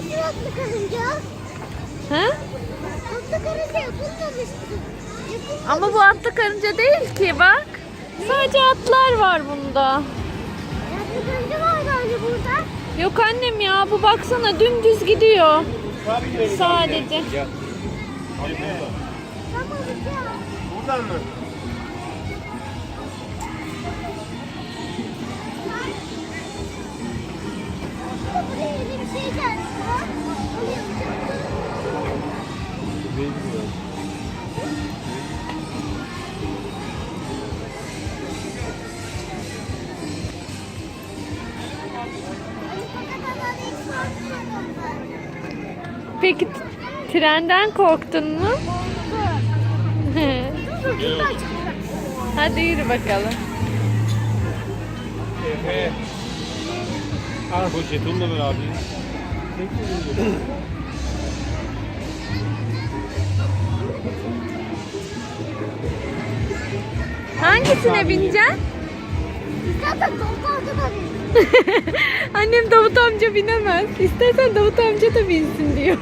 Atlı karınca. Ha? Atlı karınca yapılmamıştı. Yapılmamış. Ama bu atlı karınca değil ki bak. Sadece atlar var bunda. Atlı karınca var galiba burada. Yok annem ya bu baksana dümdüz gidiyor. Sadece. Tamam ya. Buradan mı? Peki trenden korktun mu? Hadi yürü bakalım. Efe. Al bu jetonla ver abi. Hangisine bineceksin? Zaten da. Annem Davut amca binemez. İstersen Davut amca da binsin diyor.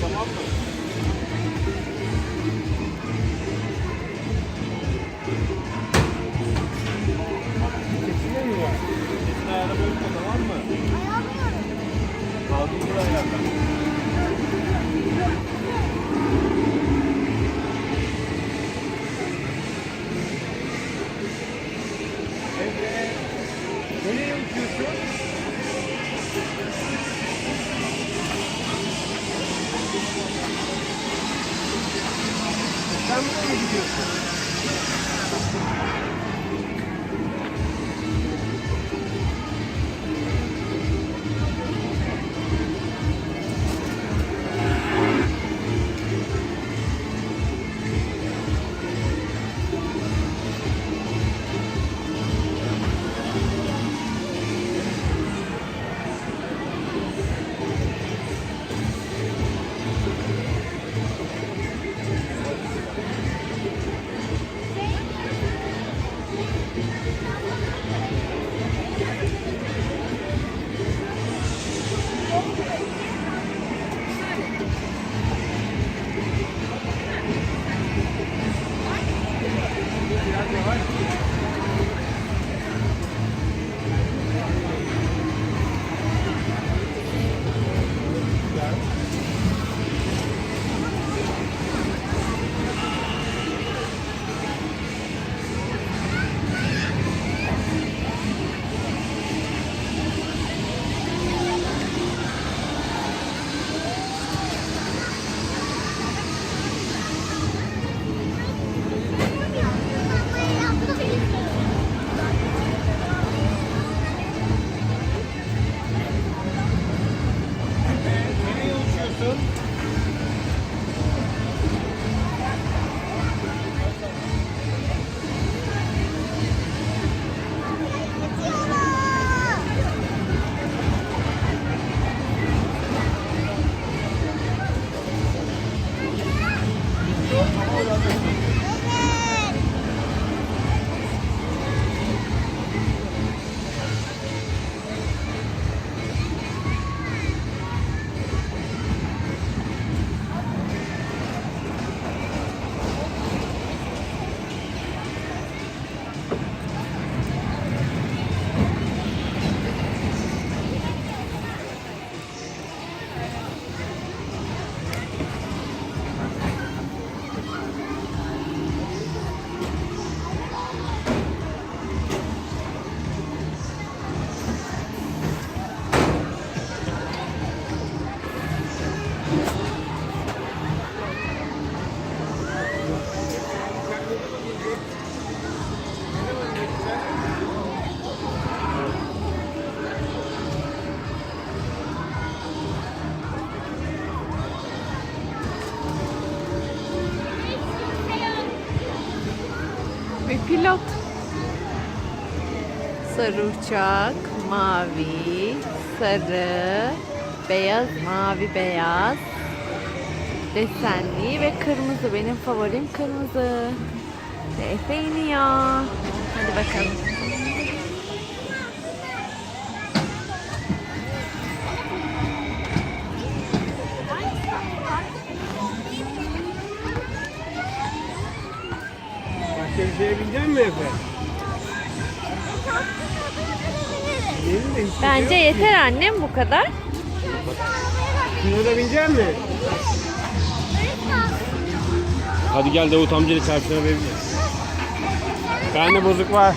Tamam mı? Vitesine mi Nereye uçuyorsun? Sen buraya gidiyorsun. Pilot. Sarı uçak, mavi, sarı, beyaz, mavi, beyaz. Desenli ve kırmızı. Benim favorim kırmızı. Efe iniyor. Hadi bakalım. Şeye binecek misin Efe? Yeni de hiç Bence yeter annem bu kadar. Şuna da binecek misin? Hadi gel Davut amcanın çarpısına verelim. Bende bozuk var.